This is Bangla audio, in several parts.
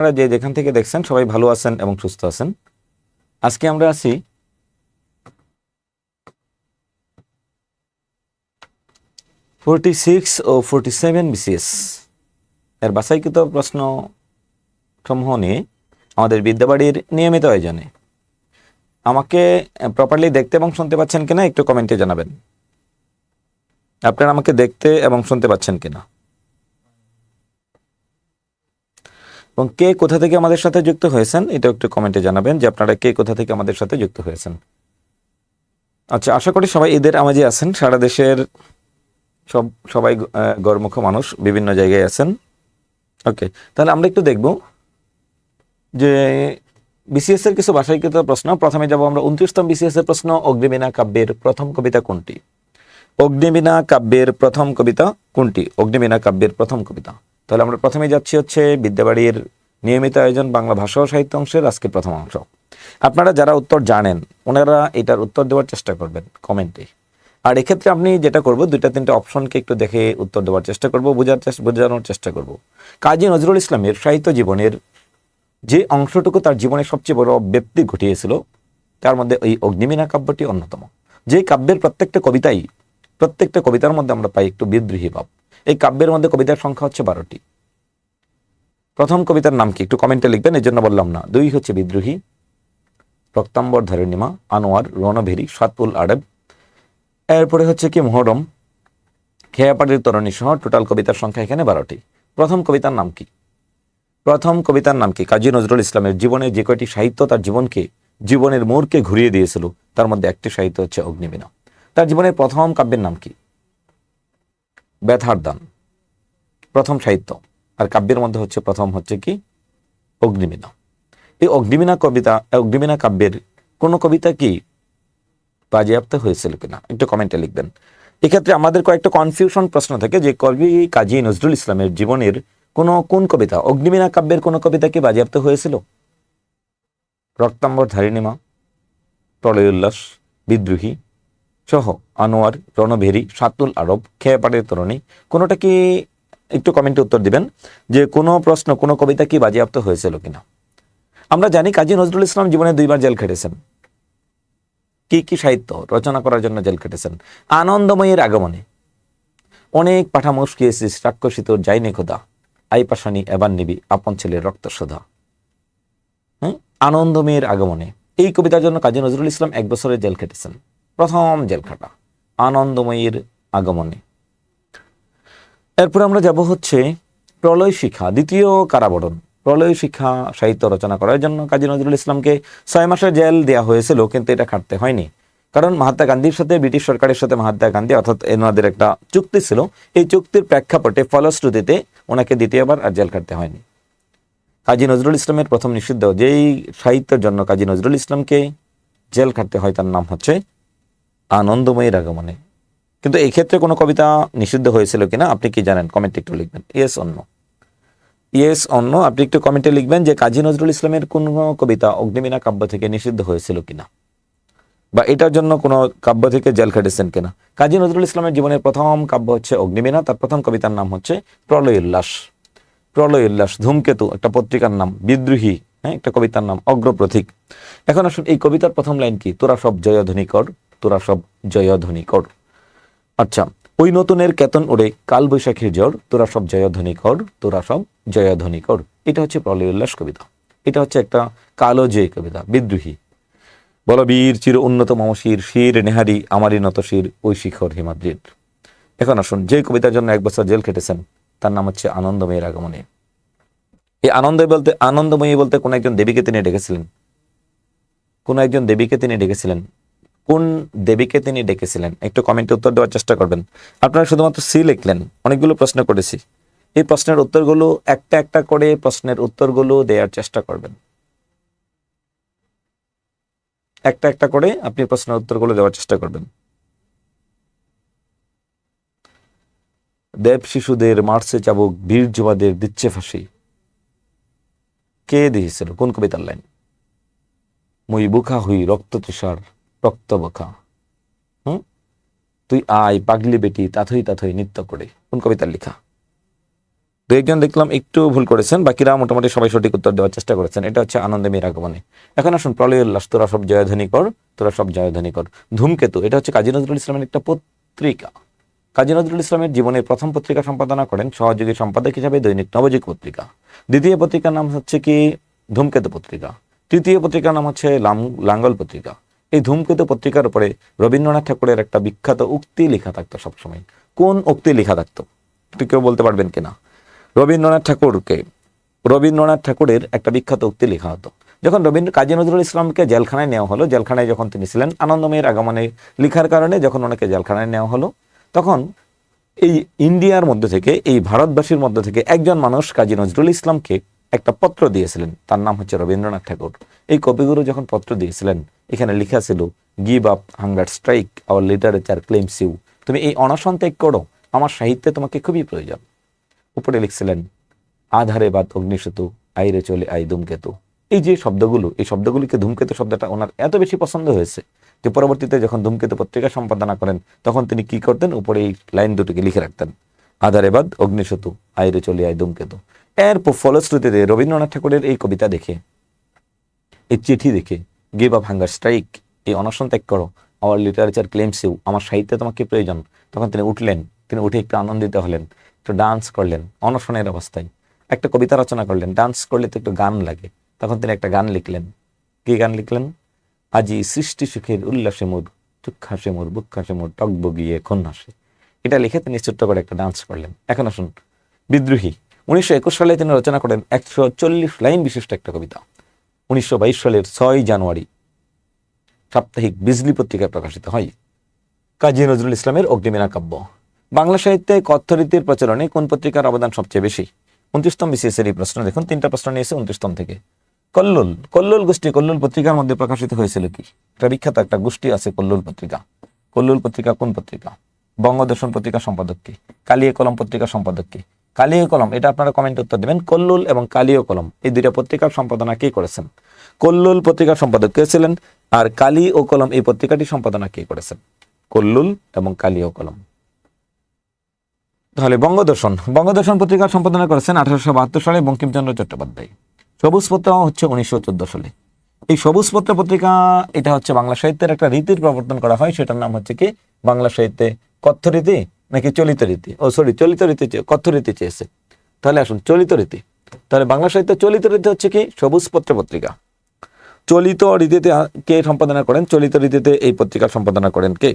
আপনারা যে যেখান থেকে দেখছেন, সবাই ভালো আছেন এবং সুস্থ আছেন। আজকে আমরা আছি ফোরটি সিক্স ও ফোরটি সেভেন বিসিএস এর বাসাইকৃত প্রশ্ন সমূহ নিয়ে আমাদের বিদ্যাবাড়ির নিয়মিত আয়োজনে। আমাকে প্রপারলি দেখতে এবং শুনতে পাচ্ছেন কিনা একটু কমেন্টে জানাবেন। আপনারা আমাকে দেখতে এবং শুনতে পাচ্ছেন কিনা? এবং কে কোথা থেকে আমাদের সাথে যুক্ত হয়েছেন এটা একটু কমেন্টে জানাবেন যে আপনারা কে কোথা থেকে আমাদের সাথে যুক্ত হয়েছেন। আচ্ছা আশা করি সবাই ঈদের আমাজে আছেন। সারা দেশের সব সবাই আহ, গরমুখ মানুষ বিভিন্ন জায়গায় আছেন। ওকে তাহলে আমরা একটু দেখব যে বিসিএস এর কিছু বাসাইকৃত প্রশ্ন। প্রথমে যাব আমরা উনত্রিশতম বিসিএস এর প্রশ্ন অগ্নিবীণা কাব্যের প্রথম কবিতা কোনটি? অগ্নিবীণা কাব্যের প্রথম কবিতা কোনটি? অগ্নিবীণা কাব্যের প্রথম কবিতা। তাহলে আমরা প্রথমে যাচ্ছি হচ্ছে বিদ্যাবাড়ির নিয়মিত আয়োজন বাংলা ভাষা ও সাহিত্য অংশের আজকে প্রথম অংশ। আপনারা যারা উত্তর জানেন, ওনারা এটার উত্তর দেওয়ার চেষ্টা করবেন কমেন্টে। আর এক্ষেত্রে আপনি যেটা করব, দুইটা তিনটা অপশনকে একটু দেখে উত্তর দেওয়ার চেষ্টা করব, বোঝার বোঝানোর চেষ্টা করব। কাজী নজরুল ইসলামের সাহিত্য জীবনের যে অংশটুকু তার জীবনে সবচেয়ে বড় ব্যক্তি ঘটিয়েছিল, তার মধ্যে ওই অগ্নিমীনা কাব্যটি অন্যতম। যে কাব্যের প্রত্যেকটা কবিতাই, প্রত্যেকটা কবিতার মধ্যে আমরা পাই একটু বিদ্রোহী ভাব। এই কাব্যের মধ্যে কবিতার সংখ্যা হচ্ছে বারোটি। প্রথম কবিতার নাম কি? একটু কমেন্টে লিখবেন এর জন্য বললাম না। দুই হচ্ছে বিদ্রোহী রক্তাম্বর ধরণিমা, আনোয়ার, রণভেরি, সাতপুল আডেব এরপরে হচ্ছে কি? মহরম, খেয়াপাটির তরণী সহ টোটাল কবিতার সংখ্যা এখানে বারোটি। প্রথম কবিতার নাম কি? প্রথম কবিতার নাম কি? কাজী নজরুল ইসলামের জীবনে যে কয়টি সাহিত্য তার জীবনকে, জীবনের মোড়কে ঘুরিয়ে দিয়েছিল, তার মধ্যে একটি সাহিত্য হচ্ছে অগ্নিবীণা। তার জীবনের প্রথম কাব্যের নাম কি? ব্যথার দান প্রথম সাহিত্য। আর কাব্যের মধ্যে হচ্ছে প্রথম হচ্ছে কি? অগ্নিবীণা। এই অগ্নিবীণা কবিতা, অগ্নিবীণা কাব্যের কোন কবিতা কি বাজেয়াপ্ত হয়েছিল কিনা? একটু কমেন্টে লিখবেন। এক্ষেত্রে আমাদের কয়েকটা কনফিউশন প্রশ্ন থাকে যে, কবি কাজী নজরুল ইসলামের জীবনের কোন কোন কবিতা, অগ্নিবীণা কাব্যের কোন কবিতা কি বাজেয়াপ্ত হয়েছিল? রক্তাম্বর ধারিণীমা প্রলয় উল্লাস বিদ্রোহী সহ আনোয়ার, রণভেরি, সাতুল আরব, খেয়াপাটের তরণী। কোনোটা কি একটু কমেন্টে উত্তর দিবেন? যে কোনো প্রশ্ন, কোনো কবিতা কি বাজেয়াপ্ত হয়েছিল কিনা? আমরা জানি কাজী নজরুল ইসলাম জীবনে দুইবার জেল খেটেছেন। কি কি সাহিত্য? রচনা করার জন্য জেল খেটেছেন। আনন্দময়ের আগমনে। অনেক পাঠা মুশকিয়েছিস রাক্ষসী তোর যাইনি খোদা। আই পাশানি, এবার নিবি, আপন ছেলের রক্ত সোধা হ্যাঁ আনন্দময়ের আগমনে। এই কবিতার জন্য কাজী নজরুল ইসলাম এক বছরের জেল খেটেছেন। প্রথম জেল খাটা আনন্দময়ীর আগমনে। এরপর আমরা যাব হচ্ছে প্রলয় শিক্ষা দ্বিতীয় কারাবরণ। প্রলয় শিক্ষা সাহিত্য রচনা করার জন্য কাজী নজরুল ইসলামকে ছয় মাসের জেল দেওয়া হয়েছিল, কিন্তু এটা খাটতে হয়নি। কারণ মহাত্মা গান্ধীর সাথে, ব্রিটিশ সরকারের সাথে মহাত্মা গান্ধী, অর্থাৎ এনাদের একটা চুক্তি ছিল, এই চুক্তির প্রেক্ষাপটে ফলশ্রুতিতে ওনাকে দ্বিতীয়বার আর জেল খাটতে হয়নি। কাজী নজরুল ইসলামের প্রথম নিষিদ্ধ, যেই সাহিত্যের জন্য কাজী নজরুল ইসলামকে জেল খাটতে হয়, তার নাম হচ্ছে আনন্দময়ীর আগমনে। কিন্তু এই ক্ষেত্রে কোনো কবিতা নিষিদ্ধ হয়েছিল কিনা, আপনি কি জানেন? কমেন্টে একটু লিখবেন। ইয়েস অন্য ইয়েস অন্য আপনি একটু কমেন্টে লিখবেন যে কাজী নজরুল ইসলামের কোন কবিতা অগ্নিমীনা কাব্য থেকে নিষিদ্ধ হয়েছিল কিনা? বা এটার জন্য কোনো কাব্য থেকে জেল খেটেছেন কিনা? কাজী নজরুল ইসলামের জীবনের প্রথম কাব্য হচ্ছে অগ্নিমীনা তার প্রথম কবিতার নাম হচ্ছে প্রলয় উল্লাস প্রলয় উল্লাস ধূমকেতু, একটা পত্রিকার নাম, বিদ্রোহী হ্যাঁ একটা কবিতার নাম অগ্রপ্রথিক এখন আসুন, এই কবিতার প্রথম লাইন কি? তোরা সব জয়ধ্বনি কর তোরা সব জয়ধ্বনি কর। আচ্ছা ওই নতুনের কেতন ওড়ে কাল বৈশাখীর জ্বর, তোরা সব জয়ধ্বনি কর, তোরা সব জয়ধ্বনি কর। এটা হচ্ছে প্রলয় উল্লাস কবিতা। এটা হচ্ছে একটা কালো জয় কবিতা, বিদ্রোহী। বলবীর চির উন্নত মমশির, শির নেহারি, আমারই নত শির, ওই শিখর হিমাদ্রির। এখন আসুন, যে কবিতার জন্য এক বছর জেল খেটেছেন, তার নাম হচ্ছে আনন্দময়ের আগমনে। এই আনন্দ বলতে, আনন্দময়ী বলতে কোন একজন দেবীকে তিনি ডেকেছিলেন। কোন একজন দেবীকে তিনি ডেকেছিলেন। কোন দেবীকে তিনি ডেকেছিলেন? একটু কমেন্টে উত্তর দেওয়ার চেষ্টা করবেন। আপনারা শুধুমাত্র সি লিখলেন, অনেকগুলো প্রশ্ন করেছি। এই প্রশ্নের উত্তরগুলো একটা একটা করে প্রশ্নের উত্তরগুলো দেওয়ার চেষ্টা করবেন। একটা একটা করে আপনি প্রশ্নের উত্তরগুলো দেওয়ার চেষ্টা করবেন। দেব শিশুদের মারছে চাবুক, বীর যুবাদের দিচ্ছে ফাঁসি। কে দিয়েছিল? কোন কবিতার লাইন? মুই বুখা হুই রক্ত তুষার। রক্ত বখা হুম? তুই আয়, পাগলি বেটি, তাথই তাথই নৃত্য করে। কোন কবিতার লেখা? দু একজন দেখলাম একটু ভুল করেছেন বাকিরা মোটামুটি সবাই সঠিক উত্তর দেওয়ার চেষ্টা করেছেন। এটা হচ্ছে আনন্দে মেয়ের আগমনে এখন আসুন প্রলয় উল্লাস তোরা সব জয়ধ্বনি কর তোরা সব জয়ধ্বনি কর ধূমকেতু, এটা হচ্ছে কাজী নজরুল ইসলামের একটা পত্রিকা। কাজী নজরুল ইসলামের জীবনের প্রথম পত্রিকা সম্পাদনা করেন সহযোগী সম্পাদক হিসাবে দৈনিক নবযুগ পত্রিকা। দ্বিতীয় পত্রিকার নাম হচ্ছে কি? ধূমকেতু পত্রিকা। তৃতীয় পত্রিকার নাম হচ্ছে লাঙ্গল পত্রিকা। এই ধূমকেতু পত্রিকার উপরে রবীন্দ্রনাথ ঠাকুরের একটা বিখ্যাত উক্তি লেখা থাকতো সবসময়। কোন উক্তি লেখা থাকতো? একটু কেউ বলতে পারবেন কিনা? রবীন্দ্রনাথ ঠাকুরকে, রবীন্দ্রনাথ ঠাকুরের একটা বিখ্যাত উক্তি লেখা হতো। যখন রবীন্দ্র, কাজী নজরুল ইসলামকে জেলখানায় নেওয়া হলো, জেলখানায় যখন তিনি ছিলেন, আনন্দময়ের আগমনে লেখার কারণে যখন ওনাকে জেলখানায় নেওয়া হলো, তখন এই ইন্ডিয়ার মধ্যে থেকে, এই ভারতবাসীর মধ্যে থেকে একজন মানুষ, কাজী নজরুল ইসলামকে একটা পত্র দিয়েছিলেন, তার নাম হচ্ছে রবীন্দ্রনাথ ঠাকুর। এই কবিগুরু যখন পত্র দিয়েছিলেন, এখানে লেখা ছিল give up hunger strike our literature claims you তুমি এই অনশন ত্যাগ করো, আমার সাহিত্যে তোমাকে খুবই প্রয়োজন। উপরে লিখছিলেন, আধারে বাদ অগ্নিসেতু, আইরে চলে আই ধূমকেতু। এই যে শব্দগুলো, এই শব্দগুলিকে ধূমকেতু শব্দটা ওনার এত বেশি পছন্দ হয়েছে যে পরবর্তীতে যখন ধূমকেতু পত্রিকা সম্পাদনা করেন, তখন তিনি কি করতেন? উপরে এই লাইন দুটিকে লিখে রাখতেন, আধারে বাদ অগ্নিসেতু, আইরে চলে আই ধূমকেতু। এর ফলশ্রুতিতে রবীন্দ্রনাথ ঠাকুরের এই কবিতা দেখে, এই চিঠি দেখে গিভ আপ হাঙ্গার স্ট্রাইক এই অনশন ত্যাগ করো আওয়ার লিটারেচার ক্লেমস ইউ আমার সাহিত্যে তোমাকে প্রয়োজন। তখন তিনি উঠলেন, তিনি উঠে একটু আনন্দিত হলেন, একটু ডান্স করলেন, অনশনের অবস্থায়। একটা কবিতা রচনা করলেন ডান্স করলে তো একটু গান লাগে। তখন তিনি একটা গান লিখলেন। কি গান লিখলেন? আজি সৃষ্টি সুখের উল্লাসে মোর চুক্ষাসে মোর বুক্ষাসে মোর টক বগিয়ে খন এটা লিখে তিনি ছোট্ট করে একটা ডান্স করলেন। এখন আসুন, বিদ্রোহী। উনিশশো একুশ সালে তিনি রচনা করেন একশো চল্লিশ লাইন বিশিষ্ট একটা কবিতা। উনিশশো বাইশ সালের ছয় জানুয়ারি সাপ্তাহিক বিজলি পত্রিকায় প্রকাশিত হয়। কাজী নজরুল ইসলামের অগ্নিমীনা কাব্য। বাংলা সাহিত্যে কথ্যরীতির প্রচলনে কোন পত্রিকার অবদান সবচেয়ে বেশি? উনত্রিশতম বিসিএস এর এই প্রশ্ন দেখুন, তিনটা প্রশ্ন নিয়েছে উনত্রিশতম থেকে। কল্লোল কল্লোল গোষ্ঠী, কল্লোল পত্রিকার মধ্যে প্রকাশিত হয়েছিল কি? একটা বিখ্যাত একটা গোষ্ঠী আছে, কল্লোল পত্রিকা। কল্লোল পত্রিকা কোন পত্রিকা? বঙ্গদর্শন পত্রিকা সম্পাদক কি? কালিয়ে কলম পত্রিকা সম্পাদক কে? কালিয়ে কলম, এটা আপনারা কমেন্ট উত্তর দেবেন। কল্লোল এবং কালিয় কলম, এই দুইটা পত্রিকার সম্পাদনা কে করেছেন? কল্লোল পত্রিকার সম্পাদক কে ছিলেন? আর কালি ও কলম, এই পত্রিকাটি সম্পাদনা কে করেছেন? কল্লুল এবং কালি ও কলম। তাহলে বঙ্গদর্শন বঙ্গদর্শন পত্রিকার সম্পাদনা করেছেন আঠারোশো বাহাত্তর সালে বঙ্কিমচন্দ্র চট্টোপাধ্যায়। সবুজ পত্র হচ্ছে উনিশশো চোদ্দ সালে। এই সবুজ পত্র পত্রিকা, এটা হচ্ছে বাংলা সাহিত্যের একটা রীতির প্রবর্তন করা হয়, সেটার নাম হচ্ছে কি? বাংলা সাহিত্যে কথ্য রীতি নাকি চলিত রীতি? ও সরি চলিত রীতি কথ্য রীতি চেয়েছে। তাহলে আসুন, চলিত রীতি। তাহলে বাংলা সাহিত্য চলিত রীতি হচ্ছে কি? সবুজ পত্র পত্রিকা। চলিত রীতিতে কে সম্পাদনা করেন? চলিত রীতিতে এই পত্রিকা সম্পাদনা করেন কে?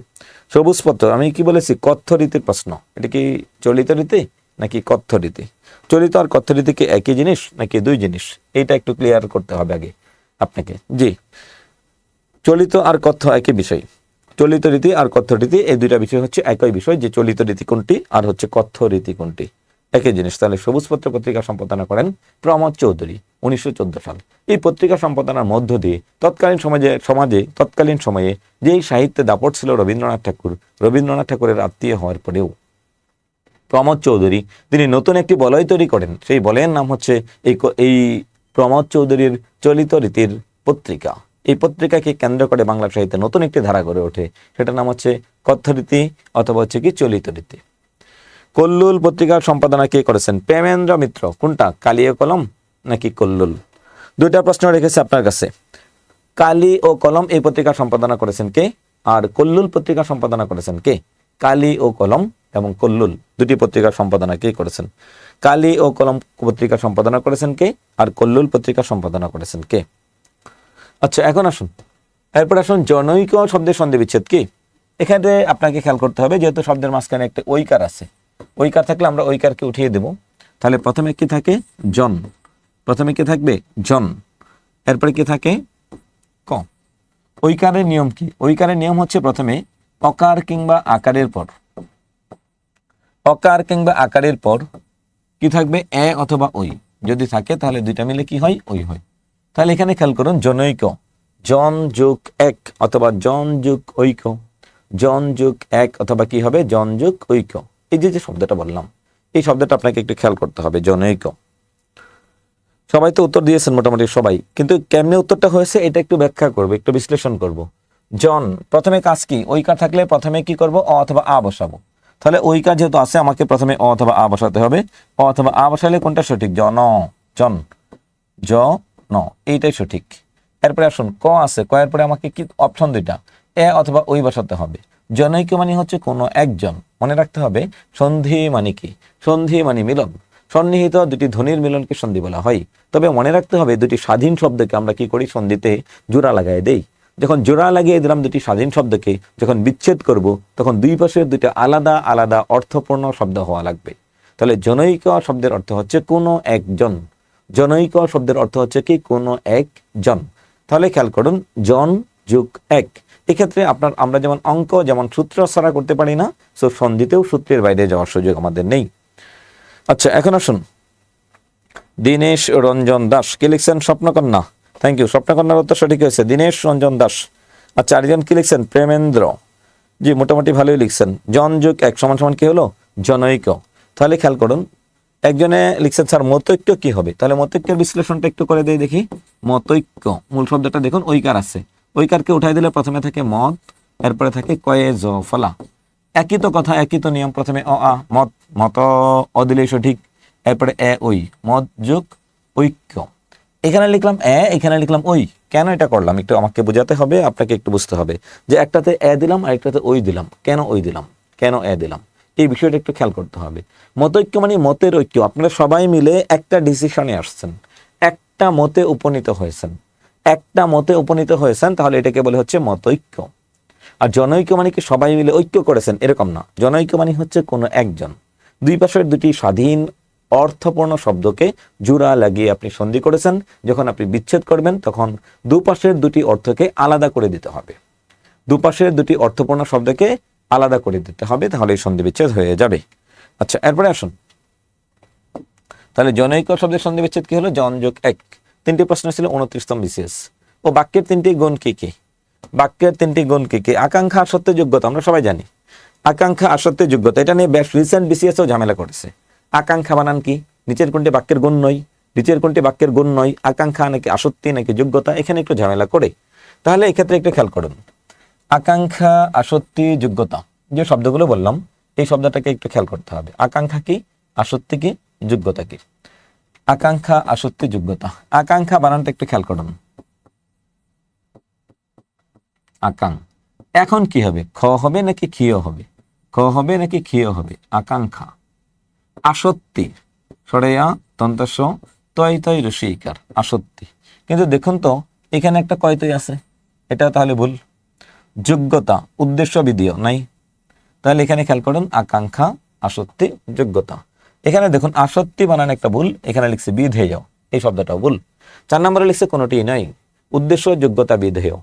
সবুজ পত্র। আমি কি বলেছি? কথ্য রীতির প্রশ্ন। এটা কি চলিত রীতি নাকি কথ্য রীতি? চলিত আর কথ্য রীতি কি একই জিনিস নাকি দুই জিনিস? এইটা একটু ক্লিয়ার করতে হবে আগে আপনাকে। জি। চলিত আর কথ্য একই বিষয়। চলিত রীতি আর কথ্য রীতি, এই দুইটা বিষয় হচ্ছে একই বিষয়, যে চলিত রীতি কোনটি আর হচ্ছে কথ্য রীতি কোনটি। একই জিনিস, তাহলে সবুজপত্র পত্রিকা সম্পাদনা করেন প্রমোদ চৌধুরী, উনিশশো চোদ্দ সাল। এই পত্রিকা সম্পাদনার মধ্য দিয়ে তৎকালীন সমাজে সমাজে, তৎকালীন সময়ে যেই সাহিত্যে দাপট ছিল রবীন্দ্রনাথ ঠাকুর, রবীন্দ্রনাথ ঠাকুরের আত্মীয় হওয়ার পরেও প্রমোদ চৌধুরী, তিনি নতুন একটি বলয় তৈরি করেন, সেই বলয়ের নাম হচ্ছে এই এই প্রমোদ চৌধুরীর চলিত রীতির পত্রিকা। এই পত্রিকাকে কেন্দ্র করে বাংলা সাহিত্যে নতুন একটি ধারা গড়ে ওঠে। সেটার নাম হচ্ছে কথ্যরীতি অথবা হচ্ছে কি চলিত রীতি। কল্লুল পত্রিকার সম্পাদনা কে করেছেন? প্রেমেন্দ্র মিত্র। কোনটা? কালিয় কলম নাকি কল্লুল? দুইটা প্রশ্ন রেখেছে আপনার কাছে। কালি ও কলম এই পত্রিকা সম্পাদনা করেছেন কে? আর কল্লুল পত্রিকা সম্পাদনা করেছেন কে? কালি ও কলম এবং কল্লুল দুটি পত্রিকার সম্পাদনা কে করেছেন? কালি ও কলম পত্রিকা সম্পাদনা করেছেন কে? আর কল্লুল পত্রিকা সম্পাদনা করেছেন কে? আচ্ছা এখন আসুন। এরপর আসুন, জনৈক শব্দের সন্ধি বিচ্ছেদ কি? এখানে আপনাকে খেয়াল করতে হবে, যেহেতু শব্দের মাঝখানে একটা ঐকার আছে। ঐকার থাকলে আমরা ঐকারকে উঠিয়ে দেব। তাহলে প্রথমে কি থাকে? জন। প্রথমে কি থাকবে? জন। এরপরে কি থাকে? ক। ঐকারের নিয়ম কি? ঐকারের নিয়ম হচ্ছে প্রথমে অকার কিংবা আকারের পর। অকার কিংবা আকারের পর কি থাকবে? এ অথবা ওই যদি থাকে, তাহলে দুইটা মিলে কি হয়? ওই হয়। তাহলে এখানে খেয়াল করুন, জনৈক, জন যুগ এক অথবা জন যুগ ঐক্য জন যুগ এক অথবা কি হবে? জন যুগ ঐক্য এই যে যে শব্দটা বললাম, এই শব্দটা আপনাকে একটু খেয়াল করতে হবে, জনৈক। সবাই তো উত্তর দিয়েছেন মোটামুটি সবাই, কিন্তু কেমনে উত্তরটা হয়েছে এটা একটু ব্যাখ্যা করব, একটু বিশ্লেষণ করব। জন, প্রথমে কাজ কি? ঐকার থাকলে প্রথমে কি করব? অ অথবা আ বসাবো। তাহলে কাজ যেহেতু আছে, আমাকে প্রথমে অ অথবা আ বসাতে হবে। অ অথবা আ বসালে কোনটা সঠিক? জন জন, জ ন এইটাই সঠিক। এরপরে আসুন, ক আছে, ক এর পরে আমাকে কি অপশন দুইটা? এ অথবা ওই বসাতে হবে। জনৈক মানে হচ্ছে কোনো একজন। মনে রাখতে হবে, সন্ধি মানে কি? সন্ধি মানে মিলন। সন্নিহিত দুটি ধ্বনির মিলনকে সন্ধি বলা হয়। তবে মনে রাখতে হবে, দুটি স্বাধীন শব্দকে আমরা কি করি? সন্ধিতে জোড়া লাগাই দেই। যখন জোড়া লাগিয়ে দিলাম দুটি স্বাধীন শব্দকে, যখন বিচ্ছেদ করব, তখন দুই পাশের দুটি আলাদা আলাদা অর্থপূর্ণ শব্দ হওয়া লাগবে। তাহলে জনৈক শব্দের অর্থ হচ্ছে কোনো একজন। জনৈক শব্দের অর্থ হচ্ছে কি? কোনো এক জন। তাহলে খেয়াল করুন, জন যুগ এক। এক্ষেত্রে আপনার, আমরা যেমন অঙ্ক, যেমন সূত্র ছাড়া করতে পারি না সো সন্ধিতেও সূত্রের বাইরে যাওয়ার সুযোগ আমাদের নেই। আচ্ছা এখন আসুন। দীনেশ রঞ্জন দাস, কি লিখছেন স্বপ্নকন্যা? থ্যাংক ইউ স্বপ্নকন্যার উত্তর সঠিক হয়েছে। দীনেশ রঞ্জন দাস। আচ্ছা আরেকজন কি লিখছেন? প্রেমেন্দ্র। জি, মোটামুটি ভালোই লিখছেন। জন যুগ এক সমান সমান কি হলো? জনৈক। তাহলে খেয়াল করুন একজনে লিখছেন স্যার, মতৈক্য কি হবে? তাহলে মতৈক্যের বিশ্লেষণটা একটু করে দেই দেখি। মতৈক্য, মূল শব্দটা দেখুন, ঐকার আছে। ঐকারকে উঠাই দিলে প্রথমে থাকে মত, এরপরে থাকে কয়ে জ, ফলা। একই তো কথা, একই তো নিয়ম, প্রথমে অ, আ, মত মত, অ দিলেই সঠিক। এরপরে এ ওই মত যোগ ঐক্য। এখানে লিখলাম এ, এখানে লিখলাম ওই কেন এটা করলাম? একটু আমাকে বোঝাতে হবে, আপনাকে একটু বুঝতে হবে। যে একটাতে এ দিলাম আর একটাতে ওই দিলাম। কেন ওই দিলাম? কেন এ দিলাম? এই বিষয়টা একটু খেয়াল করতে হবে। মতৈক্য মানে মতের ঐক্য। আপনারা সবাই মিলে একটা ডিসিশনে আসছেন। একটা মতে উপনীত হয়েছেন। একটা মতে উপনীত হয়েছেন, তাহলে এটাকে বলে হচ্ছে মতৈক্য। আর জনৈক্য মানে কি? সবাই মিলে ঐক্য করেছেন, এরকম না। জনৈক্য মানে হচ্ছে কোনো একজন। দুই পাশের দুটি স্বাধীন, অর্থপূর্ণ শব্দকে জোড়া লাগিয়ে আপনি সন্ধি করেছেন। যখন আপনি বিচ্ছেদ করবেন, তখন দুপাশের দুটি অর্থকে আলাদা করে দিতে হবে। দুপাশের দুটি অর্থপূর্ণ শব্দকে আলাদা করে দিতে হবে, তাহলে এই সন্ধি বিচ্ছেদ হয়ে যাবে। আচ্ছা এরপরে আসুন। তাহলে জনৈক শব্দের সন্ধি বিচ্ছেদ কি হলো? জন যোগ এক। তিনটি প্রশ্ন ছিল, উনত্রিশতম বিসিএস। ও বাক্যের তিনটি গুণ কি কি? বাক্যের তিনটি গুণ কি কি? আকাঙ্ক্ষা আসত্য যোগ্যতা, আমরা সবাই জানি। আকাঙ্ক্ষা আসত্য যোগ্যতা, এটা নিয়ে বেশ রিসেন্ট বিসিএস ও ঝামেলা করেছে। আকাঙ্ক্ষা বানান কি? নিচের কোনটি বাক্যের গুণ নয়? নিচের কোনটি বাক্যের গুণ নয়? আকাঙ্ক্ষা নাকি আসক্তি নাকি যোগ্যতা? এখানে একটু ঝামেলা করে। তাহলে এক্ষেত্রে একটু খেয়াল করুন। আকাঙ্ক্ষা, আসক্তি, যোগ্যতা, যে শব্দগুলো বললাম, এই শব্দটাকে একটু খেয়াল করতে হবে। আকাঙ্ক্ষা কি? আসক্তি কি? যোগ্যতা কি? আকাঙ্ক্ষা, আসক্তি, যোগ্যতা। আকাঙ্ক্ষা বানানটা একটু খেয়াল করুন। আকাং। এখন কি হবে? খ হবে নাকি ক্ষীয় হবে? খ হবে নাকি ক্ষীয় হবে? আকাঙ্ক্ষা। আসক্তি। সরেয়া তন্তস্য তয় তয় রসিকার আসক্তি। কিন্তু দেখুন তো, এখানে একটা কয়তই আছে? এটা তাহলে ভুল। যোগ্যতা, উদ্দেশ্য বিধিও নাই? তাহলে এখানে খেয়াল করুন, আকাঙ্ক্ষা, আসক্তি, যোগ্যতা। এখানে দেখুন, আসক্তি বানান একটা ভুল, এখানে লিখছে বিধেয়, এই শব্দটাও ভুল। চার নম্বরে লিখছে কোনোটি নাই, উদ্দেশ্য, যোগ্যতা, বিধেয়।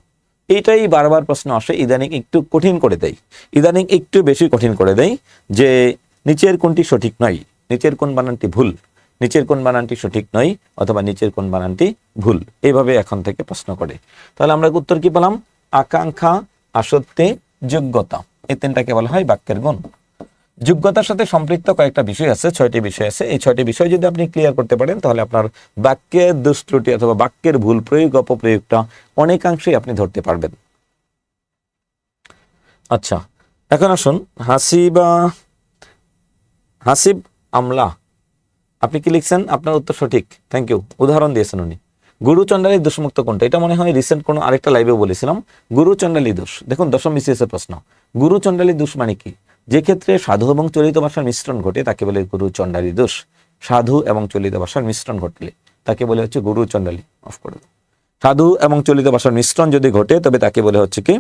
এইটাই বারবার প্রশ্ন আসে, ইদানিং একটু কঠিন করে দেয়। ইদানিং একটু বেশি কঠিন করে দেয় যে, নিচের কোনটি সঠিক নয়? নিচের কোন বানানটি ভুল? নিচের কোন বানানটি সঠিক নয়? অথবা নিচের কোন বানানটি ভুল? এইভাবে এখন থেকে প্রশ্ন করে। তাহলে আমরা উত্তর কি পেলাম? আকাঙ্ক্ষা আসক্তি যোগ্যতা, এই তিনটাকে বলা হয় বাক্যের গুণ। যোগ্যতার সাথে সম্পৃক্ত কয়েকটা বিষয় আছে, ছয়টি বিষয় আছে। এই ছয়টি বিষয় যদি আপনি ক্লিয়ার করতে পারেন, তাহলে আপনার বাক্যের দুষ্ত্রুটি অথবা বাক্যের ভুল প্রয়োগ, অপপ্রয়োগটা অনেকাংশেই আপনি ধরতে পারবেন। আচ্ছা এখন আসুন, হাসিবা, হাসিব আমলা। আপনি কি লিখছেন? আপনার উত্তর সঠিক থ্যাংক ইউ উদাহরণ দিয়েছেন উনি। গুরু চণ্ডালী দোষমুক্ত কোনটা এটা মনে হয় রিসেন্ট কোনো আরেকটা লাইভেও বলেছিলাম। গুরু চণ্ডালী দোষ। দেখুন, দশম বিসিএস প্রশ্ন। গুরু চণ্ডালী দোষ মানে কি? যে ক্ষেত্রে সাধু এবং চলিত ভাষার মিশ্রণ ঘটে, তাকে বলে গুরু চণ্ডালী দোষ। সাধু এবং চলিত ভাষার মিশ্রণ ঘটলে, তাকে বলে হচ্ছে গুরু চণ্ডালী অফ করে সাধু এবং চলিত ভাষার মিশ্রণ যদি ঘটে, তবে তাকে বলে হচ্ছে কি?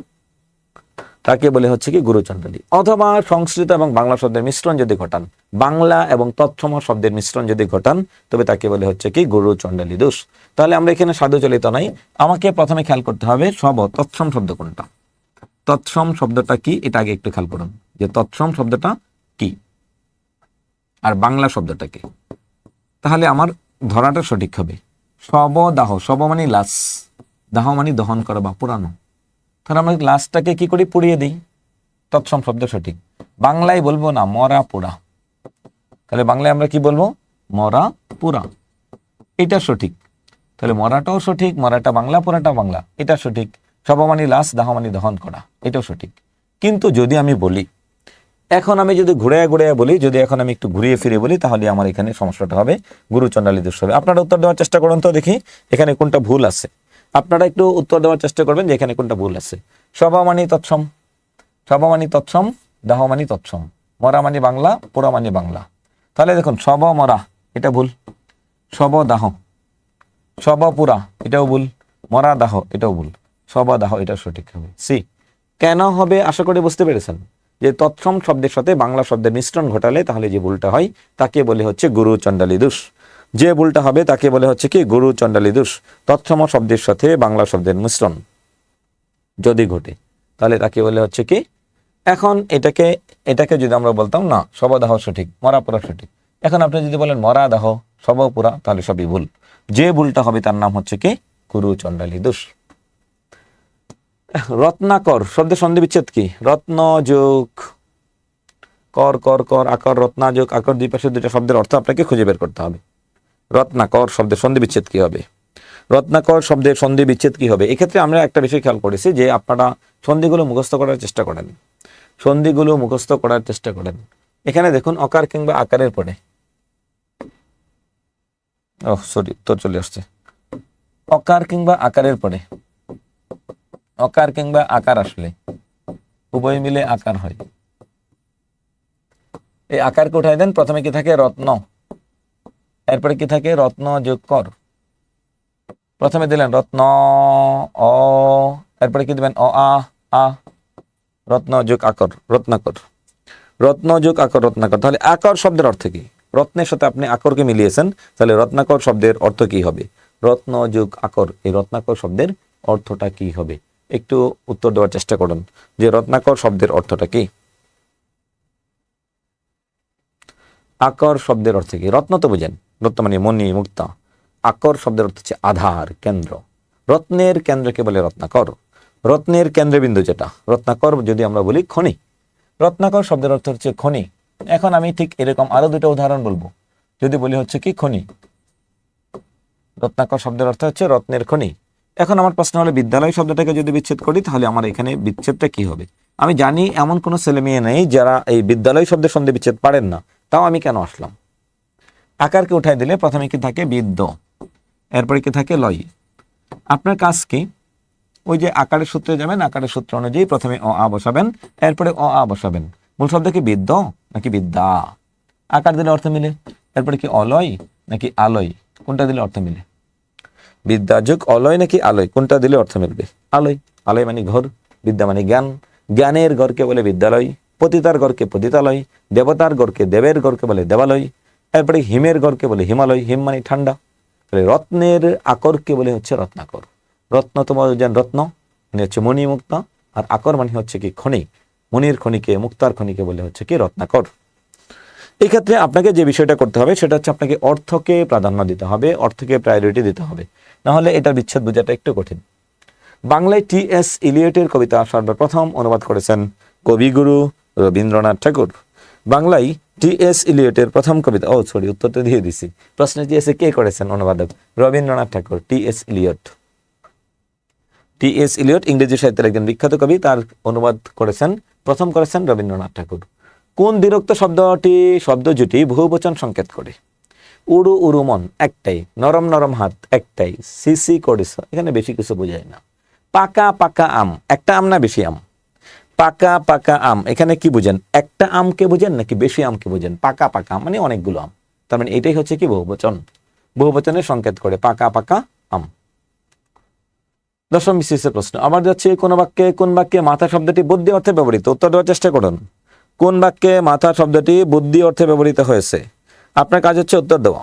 তাকে বলে হচ্ছে কি গুরুচণ্ডালী। অথবা সংস্কৃত এবং বাংলা শব্দের মিশ্রণ যদি ঘটান, বাংলা এবং তৎসম শব্দের মিশ্রণ যদি ঘটান, তবে তাকে বলে হচ্ছে কি গুরুচণ্ডালী দোষ। তাহলে আমরা এখানে সাধু চলিত নাই। আমাকে প্রথমে খেয়াল করতে হবে সব তৎসম শব্দ কোনটা। তৎসম শব্দটা কি? এটা আগে একটু খেয়াল করুন যে তৎসম শব্দটা কি? আর বাংলা শব্দটা কি? তাহলে আমার ধরাটা সঠিক হবে। সব দাহ, সব মানে লাস। দাহ মানে দহন করা বা পুরানো। তাহলে আমরা লাশটাকে কি করি? পুড়িয়ে দিই। তৎসম শব্দ সঠিক। বাংলায় বলব না, মরা পোড়া। তাহলে বাংলায় আমরা কি বলব? মরা পুরা এটা সঠিক। তাহলে মরাটাও সঠিক, মরাটা বাংলা, পোড়াটা বাংলা। এটা সঠিক। সবমানি লাশ, দাহমানি দহন করা। এটাও সঠিক। কিন্তু যদি আমি বলি, এখন আমি যদি ঘুরে ঘুরে বলি, যদি এখন আমি একটু ঘুরিয়ে ফিরে বলি, তাহলে আমার এখানে সমস্যাটা হবে গুরু চণ্ডালী দোষ হবে। আপনারা উত্তর দেওয়ার চেষ্টা করুন তো দেখি, এখানে কোনটা ভুল আছে। আপনারা একটু উত্তর দেওয়ার চেষ্টা করবেন যে এখানে কোনটা ভুল আছে। সবামানি তৎসম। সবামানি তৎসম দাহ দাহমানি তৎসম। মরা মানে বাংলা পোড়া মানে বাংলা। তাহলে দেখুন, সব মরা, এটা ভুল। সব দাহ। সব পুরা, এটাও ভুল। মরা দাহ, এটাও ভুল। সব দাহ, এটা সঠিক হবে। সি, কেন হবে? আশা করি বুঝতে পেরেছেন। যে তৎসম শব্দের সাথে বাংলা শব্দের মিশ্রণ ঘটালে তাহলে যে ভুলটা হয়, তাকে বলে হচ্ছে গুরু চণ্ডালী দোষ যে ভুলটা হবে তাকে বলে হচ্ছে কি, গুরু চণ্ডালী দোষ। তৎসম শব্দের সাথে বাংলা শব্দের মিশ্রণ। যদি ঘটে, তাহলে তাকে বলে হচ্ছে কি, এখন এটাকে এটাকে যদি আমরা বলতাম, না সবদাহ সঠিক মরা পুরা সঠিক। এখন আপনি যদি বলেন মরা দাহ সবপুরা তাহলে সবই ভুল। যে ভুলটা হবে তার নাম হচ্ছে কি, গুরু চণ্ডালী দোষ। রত্নাকর, শব্দের সন্ধি বিচ্ছেদ কি? রত্ন যোগ কর কর কর, আকর রত্না যোগ আকর, দুই পাশে দুইটা শব্দের অর্থ আপনাকে খুঁজে বের করতে হবে। রত্নাকর শব্দের সন্ধি বিচ্ছেদ কি হবে? রত্নাকর শব্দের সন্ধি বিচ্ছেদ কি হবে? এক্ষেত্রে আমরা একটা বিষয় খেয়াল করেছি যে আপনারা সন্ধিগুলো মুখস্থ করার চেষ্টা করেন। সন্ধিগুলো মুখস্থ করার চেষ্টা করেন। এখানে দেখুন অকার কিংবা আকারের পরে। ও সরি উত্তর চলে আসছে। অকার কিংবা আকারের পরে। অকার কিংবা আকার আসলে উভয় মিলে আকার হয়। এই আকারকে উঠাই দেন, প্রথমে কি থাকে? রত্ন। এরপরে কি থাকে? রত্ন যোগ কর। প্রথমে দিলেন রত্ন, অ, এরপরে কি দিবেন? অ, আ আ। রত্ন যোগ আকর, রত্নাকর। রত্ন যোগ আকর, রত্নাকর। তাহলে আকর শব্দের অর্থ কি? রত্নের সাথে আপনি আকরকে মিলিয়েছেন, তাহলে রত্নাকর শব্দের অর্থ কি হবে? রত্ন যোগ আকর, এই রত্নাকর শব্দের অর্থটা কি হবে? একটু উত্তর দেওয়ার চেষ্টা করুন, যে রত্নাকর শব্দের অর্থটা কি? আকর শব্দের অর্থ কি? রত্ন তো বুঝেন। রত্ন মানে মণি মুক্তা। আকর শব্দের অর্থ হচ্ছে আধার, কেন্দ্র। রত্নের কেন্দ্রকে বলে রত্নাকর? রত্নের কেন্দ্রবিন্দু যেটা, রত্নাকর যদি আমরা বলি খনি। রত্নাকর শব্দের অর্থ হচ্ছে খনি। এখন আমি ঠিক এরকম আরও দুটো উদাহরণ বলব। যদি বলি হচ্ছে কি খনি? রত্নাকর শব্দের অর্থ হচ্ছে রত্নের খনি। এখন আমার প্রশ্ন হলো, বিদ্যালয় শব্দটাকে যদি বিচ্ছেদ করি, তাহলে আমার এখানে বিচ্ছেদটা কি হবে? আমি জানি এমন কোনো ছেলে মেয়ে নেই যারা এই বিদ্যালয় শব্দের সন্ধে বিচ্ছেদ পারেন না। তাও আমি কেন আসলাম? আকারকে উঠাই দিলে প্রথমে কি থাকে? বিদ্য। এরপরে কি থাকে? লয়। আপনার কাজ কি? ওই যে আকারের সূত্রে যাবেন, আকারের সূত্র অনুযায়ী প্রথমে অ, আ বসাবেন, এরপরে অ, আ বসাবেন। মূল শব্দ কি? বিদ্য নাকি বিদ্যা? আকার দিলে অর্থ মিলে। এরপরে কি? অলয় নাকি আলয়? কোনটা দিলে অর্থ মিলে? বিদ্যা যোগ অলয় নাকি আলয়? কোনটা দিলে অর্থ মিলবে? আলয়। আলয় মানে ঘর, বিদ্যা মানে জ্ঞান। জ্ঞানের গড়কে বলে বিদ্যালয়, পতিতার গড়কে পতিতালয়, দেবতার গড়কে দেবের গড়কে বলে দেবালয় এরপরে হিমের গড়কে বলে হিমালয়, হিম মানে ঠান্ডা। তাহলে রত্নের আকরকে বলে হচ্ছে রত্নাকর। রত্ন তোমার যেন রত্ন মানে হচ্ছে মণি মুক্তা আর আকর মানে হচ্ছে কি খনি। মনির খনিকে, মুক্তার খনিকে বলে হচ্ছে কি রত্নাকর। এই ক্ষেত্রে আপনাকে যে বিষয়টা করতে হবে, সেটা হচ্ছে আপনাকে অর্থকে প্রাধান্য দিতে হবে, অর্থকে প্রায়োরিটি দিতে হবে। নাহলে এটার বিচ্ছেদ বোঝাটা একটু কঠিন। বাংলায় টি এস ইলিয়টের কবিতা সর্বপ্রথম অনুবাদ করেছেন কবিগুরু রবীন্দ্রনাথ ঠাকুর। বাংলায় টি এস ইলিয়টের প্রথম কবিতা, ও সরি উত্তরটা দিয়ে দিছি। প্রশ্ন এসে কে করেছেন অনুবাদক? Rabindranath Thakur, T S Eliot. T S Eliot, ইংরেজি সাহিত্যের একজন বিখ্যাত কবি, তার অনুবাদ করেছেন, প্রথম করেছেন রবীন্দ্রনাথ ঠাকুর। কোন বিরক্ত শব্দটি, শব্দ জুটি বহুবচন সংকেত করে? উড়ু উড়ু মন, একটাই, নরম নরম হাত, একটাই সিসি করিস, এখানে বেশি কিছু বোঝায় না। পাকা পাকা আম, একটা আম না বেশি আম? পাকা পাকা আম। এখানে কি বুঝেন? একটা আমকে বুঝেন নাকি বেশি আমকে বুঝেন? পাকা পাকা আম মানে অনেকগুলো আম। তার মানে এটাই হচ্ছে কি বহুবচন? বহুবচনের সংকেত করে পাকা পাকা আম। দশম বিশেষের প্রশ্ন। আমার যাচ্ছে, কোন বাক্যে কোন বাক্যে মাথা শব্দটি বুদ্ধি অর্থে ব্যবহৃত? উত্তর দেওয়ার চেষ্টা করুন। কোন বাক্যে মাথা শব্দটি বুদ্ধি অর্থে ব্যবহৃত হয়েছে? আপনার কাজ হচ্ছে উত্তর দেওয়া।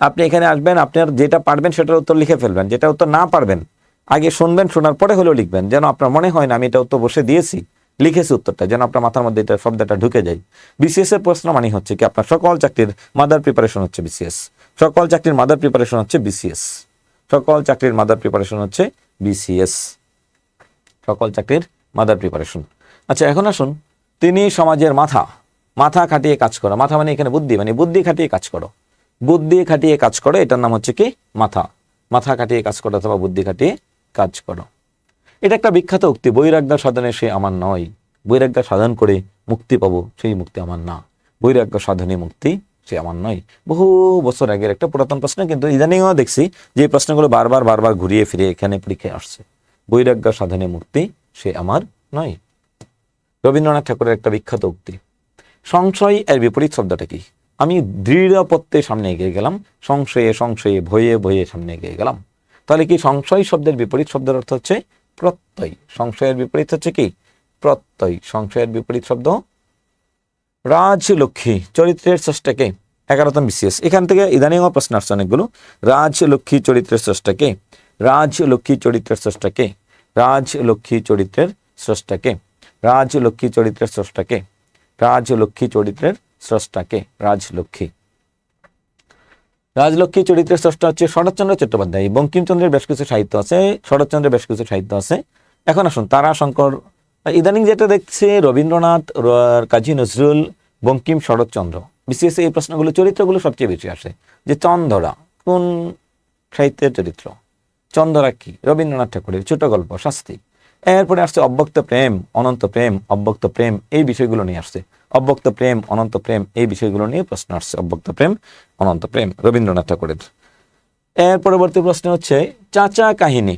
আপনি এখানে আসবেন আপনার যেটা পারবেন সেটার উত্তর লিখে ফেলবেন। যেটা উত্তর না পারবেন আগে শুনবেন, শোনার পরে হলেও লিখবেন। যেন আপনার মনে হয় না, আমি এটা উত্তর বসে দিয়েছি। লিখেছি উত্তরটা, যেন আপনার মাথার মধ্যে এটা শব্দটা ঢুকে যায়। বিসিএস এর প্রশ্ন মানে হচ্ছে কি, আপনার সকল চাকরির মাদার প্রিপারেশন হচ্ছে বিসিএস সকল চাকরির মাদার প্রিপারেশন হচ্ছে বিসিএস সকল চাকরির মাদার প্রিপারেশন হচ্ছে বিসিএস সকল চাকরির মাদার প্রিপারেশন। আচ্ছা এখন আসুন, তিনি সমাজের মাথা মাথা খাটিয়ে কাজ করো। মাথা মানে এখানে বুদ্ধি মানে বুদ্ধি খাটিয়ে কাজ করো। বুদ্ধি খাটিয়ে কাজ করো, এটার নাম হচ্ছে কি, মাথা। মাথা খাটিয়ে কাজ করো অথবা বুদ্ধি খাটিয়ে কাজ করো। এটা একটা বিখ্যাত উক্তি, বৈরাগ্য সাধনে সে আমার নয়। বৈরাগ্য সাধন করে মুক্তি পাবো, সেই মুক্তি আমার না। বৈরাগ্য সাধনে মুক্তি সে আমার নয়। বহু বছর আগের একটা পুরাতন প্রশ্ন, কিন্তু ইদানিংও দেখছি যে প্রশ্নগুলো বারবার বারবার ঘুরিয়ে ফিরে এখানে পরীক্ষায় আসছে। বৈরাগ্য সাধনে মুক্তি সে আমার নয়। রবীন্দ্রনাথ ঠাকুরের একটা বিখ্যাত উক্তি, সংশয় এর বিপরীত শব্দটা কি? আমি দৃঢ়পত্তে সামনে এগিয়ে গেলাম, সংশয়ে সংশয়ে, ভয়ে ভয়ে সামনে এগিয়ে গেলাম। তাহলে কি সংশয় শব্দের বিপরীত শব্দের অর্থ হচ্ছে প্রত্যয়। সংশয়ের বিপরীত হচ্ছে কি? প্রত্যয়। সংশয়ের বিপরীত শব্দ রাজলক্ষ্মী, চরিত্রের স্রষ্টাকে। এগারোতম বিসিএস। এখান থেকে ইদানিংও প্রশ্ন আসছে অনেকগুলো। রাজলক্ষ্মী, চরিত্রের স্রষ্টাকে। রাজলক্ষ্মী, চরিত্রের স্রষ্টাকে। রাজলক্ষ্মী, চরিত্রের স্রষ্টাকে। রাজলক্ষ্মী, চরিত্রের স্রষ্টাকে। রাজলক্ষ্মী, চরিত্রের স্রষ্টাকে। রাজলক্ষ্মী। রাজলক্ষ্মী চরিত্রের স্রষ্টা হচ্ছে শরৎচন্দ্র চট্টোপাধ্যায় বঙ্কিমচন্দ্রের বেশ কিছু সাহিত্য আছে, শরৎচন্দ্রের বেশ কিছু সাহিত্য আছে। এখন আসুন তারা শঙ্কর ইদানিং যেটা দেখছে রবীন্দ্রনাথ কাজী নজরুল বঙ্কিম শরৎচন্দ্র। বিশেষ এই প্রশ্নগুলো, চরিত্রগুলো সবচেয়ে বেশি আসে, যে চন্দরা কোন সাহিত্যের চরিত্র? চন্দরা কি? রবীন্দ্রনাথ ঠাকুরের ছোট গল্প, শাস্তি। এরপরে আসছে অব্যক্ত প্রেম, অনন্ত প্রেম, অব্যক্ত প্রেম, এই বিষয়গুলো নিয়ে আসছে। অব্যক্ত প্রেম, অনন্ত প্রেম, এই বিষয়গুলো নিয়ে প্রশ্ন আসছে। অব্যক্ত প্রেম, অনন্ত প্রেম, রবীন্দ্রনাথ ঠাকুরের। এর পরবর্তী প্রশ্ন হচ্ছে, চাচা কাহিনী।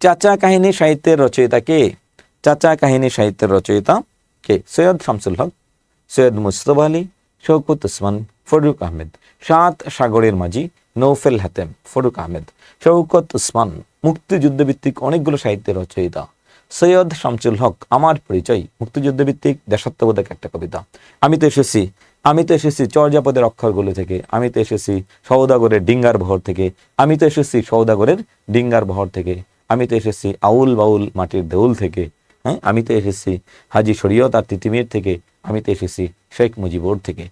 চাচা কাহিনী সাহিত্যের রচয়িতা কে? চাচা কাহিনী সাহিত্যের রচয়িতা কে? সৈয়দ শামসুল হক, সৈয়দ মুস্তফা আলী শৌকত উসমান, ফরুক আহমেদ। সাত সাগরের মাঝি, নৌফেল হাতেম, ফরুক আহমেদ। শৌকত উসমান মুক্তিযুদ্ধ ভিত্তিক অনেকগুলো সাহিত্যের রচয়িতা। সৈয়দ শামসুল হক, আমার পরিচয়, মুক্তিযুদ্ধ ভিত্তিক দেশাত্মবোধক একটা কবিতা। আমি তো এসেছি, আমি তো এসেছি চর্যাপদের অক্ষরগুলো থেকে, আমি তো এসেছি সৌদাগরের ডিঙ্গার বহর থেকে, আমি তো এসেছি সৌদাগরের ডিঙ্গার বহর থেকে, আমি তো এসেছি আউল বাউল মাটির দেউল থেকে হ্যাঁ আমি তো এসেছি হাজি শরীয়ত আর তিতিমির থেকে, আমি তো এসেছি শেখ মুজিবুর থেকে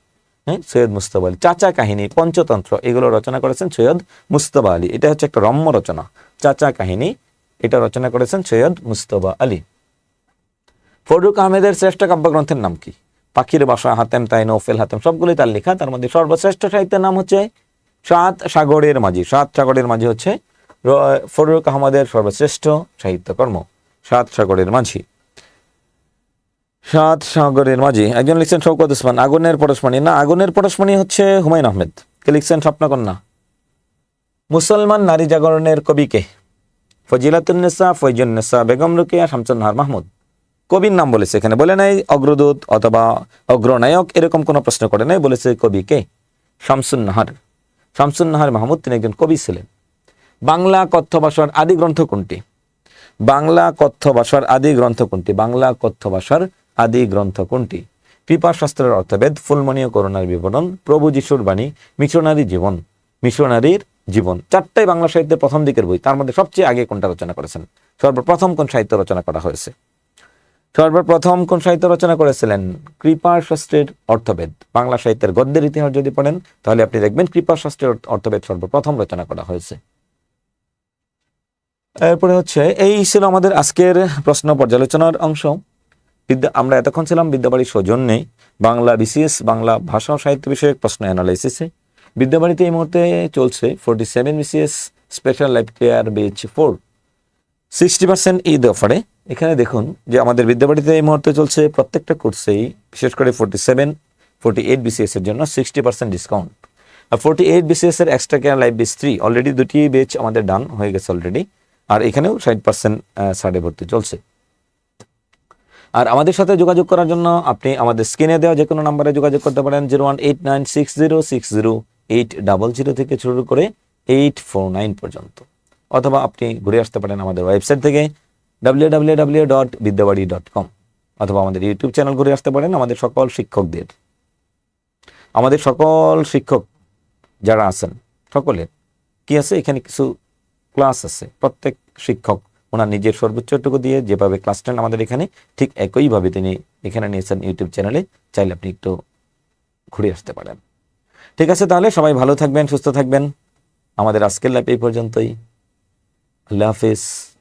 হ্যাঁ সৈয়দ মুস্তফা আলী। চাচা কাহিনী, পঞ্চতন্ত্র, এগুলো রচনা করেছেন সৈয়দ মুস্তফা আলী। এটা হচ্ছে একটা রম্য রচনা। চাচা কাহিনী এটা রচনা করেছেন সৈয়দ মুস্তফা আলী। ফরুক আহমেদের শ্রেষ্ঠ কাব্যগ্রন্থের নাম কি? পাখির বাসা, হাতেম তাই নৌফেল হাতেম, সবগুলোই তার লেখা। তার মধ্যে সর্বশ্রেষ্ঠ সাহিত্যের নাম হচ্ছে সাত সাগরের মাঝি। সাত সাগরের মাঝি হচ্ছে ফরুক আহমদের সর্বশ্রেষ্ঠ সাহিত্যকর্ম, সাত সাগরের মাঝি। সাত সাগরের মাঝি। একজন লিখছেন শৌকত উসমান, আগুনের পরশমণি। না, আগুনের পরশমণি হচ্ছে হুমায়ুন আহমেদ। কে লিখছেন স্বপ্নকন্যা? মুসলমান নারী জাগরণের কবিকে ফজিলাতুন্নেসা ফৈজুন্নেসা বেগম রুকিয়া, শামসুন্নাহার মাহমুদ। কবির নাম বলেছে, এখানে বলে নাই, অগ্রদূত অথবা অগ্রনায়ক, এরকম কোনো প্রশ্ন করে নাই, বলেছে কবি কে? শামসুন্নাহার। শামসুন্নাহার মাহমুদ, তিনি একজন কবি ছিলেন। বাংলা কথ্য ভাষার আদি গ্রন্থ কোনটি? বাংলা কথ্য ভাষার আদি গ্রন্থ কোনটি? বাংলা কথ্য ভাষার আদি গ্রন্থ কোনটি? কৃপা শাস্ত্রের অর্থবেদ, ফুলমণি করোনার বিবরণ, প্রভু যিশুর বাণী, মিশনারি জীবন। মিশনারির জীবন। চারটাই বাংলা সাহিত্যের প্রথম দিকের বই। তার মধ্যে সবচেয়ে আগে কোনটা রচনা করেছেন? সর্বপ্রথম কোন সাহিত্য রচনা করা হয়েছে? সর্বপ্রথম কোন সাহিত্য রচনা করেছিলেন? কৃপা শাস্ত্রের অর্থবেদ। বাংলা সাহিত্যের গদ্যের ইতিহাস যদি পড়েন, তাহলে আপনি দেখবেন কৃপা শাস্ত্রের সর্বপ্রথম রচনা করা হয়েছে। এরপরে হচ্ছে, এই ছিল আমাদের আজকের প্রশ্ন পর্যালোচনার অংশ। বিদ্যা আমরা এতক্ষণ ছিলাম বিদ্যাবাড়ির সৌজন্যে। বাংলা বিসিএস, বাংলা ভাষা ও সাহিত্য বিষয়ক প্রশ্ন অ্যানালাইসিসে। বিদ্যাবাড়িতে এই মুহূর্তে চলছে forty seven BCS special life care batch four sixty percent Eid অফারে এখানে দেখুন যে আমাদের বিদ্যাবাড়িতে এই মুহূর্তে চলছে প্রত্যেকটা কোর্সেই বিশেষ করে forty seven forty eight BCS এর জন্য সিক্সটি পার্সেন্ট ডিসকাউন্ট আর ফোর্টি এইট বিসিএস এর extra care life batch three already দুটি বেচ আমাদের ডান হয়ে গেছে অলরেডি আর এখানেও ষাট পার্সেন্ট সাড়ে ভর্তি চলছে। আর আমাদের সাথে যোগাযোগ করার জন্য আপনি আমাদের স্ক্রিনে দেওয়া যে কোনো নাম্বারে যোগাযোগ করতে পারেন zero one eight nine six zero six zero eight double zero থেকে শুরু করে এইট ফোর নাইন পর্যন্ত। অথবা আপনি ঘুরে আসতে পারেন আমাদের ওয়েবসাইট থেকে W W W dot Bidyabari dot com অথবা আমাদের ইউটিউব চ্যানেল ঘুরে আসতে পারেন আমাদের সকল শিক্ষকদের। আমাদের সকল শিক্ষক যারা আছেন, সকলের কি আছে? এখানে কিছু ক্লাস আছে। প্রত্যেক শিক্ষক ওনার নিজের সর্বোচ্চটুকু দিয়ে যেভাবে ক্লাস নেন আমাদের এখানে, ঠিক একইভাবে তিনি এখানে নিয়েছেন ইউটিউব চ্যানেলে চাইলে আপনি একটু ঘুরে আসতে পারেন। ঠিক আছে তাহলে? সবাই ভালো থাকবেন, সুস্থ থাকবেন। আমাদের আজকের লাইফ এই পর্যন্তই। আল্লাহ হাফিজ।